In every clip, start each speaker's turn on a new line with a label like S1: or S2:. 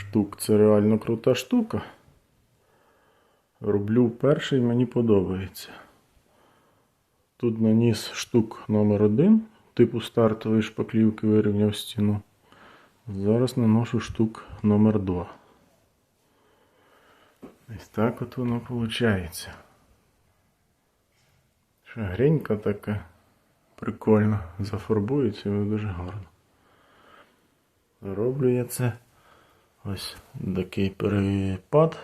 S1: штук. Це реально крута штука. Роблю перший, мені подобається. Тут наніс штук номер один, типу стартової шпаклівки вирівняв стіну. Зараз наношу штук номер 2. Ось так от воно виходить. Шагренька така прикольна. Зафарбується і дуже гарно. Роблю я це ось такий перепад,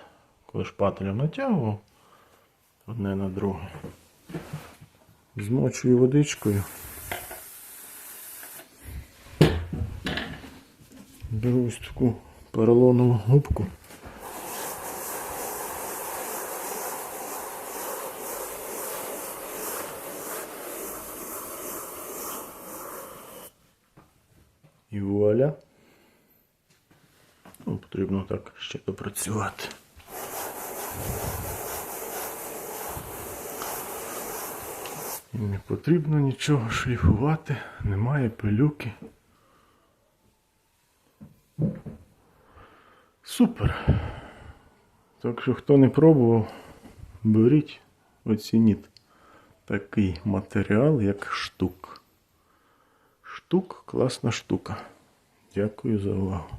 S1: коли шпателем натягував одне на друге. Змочую водичкою. Беру ось таку поролонову губку. І вуаля. Ну, потрібно так ще допрацювати. Не потрібно нічого шліфувати, немає пилюки. Супер. Так що хто не пробував, беріть, оцініть такий матеріал, як штук. Штук класна штука. Дякую за увагу.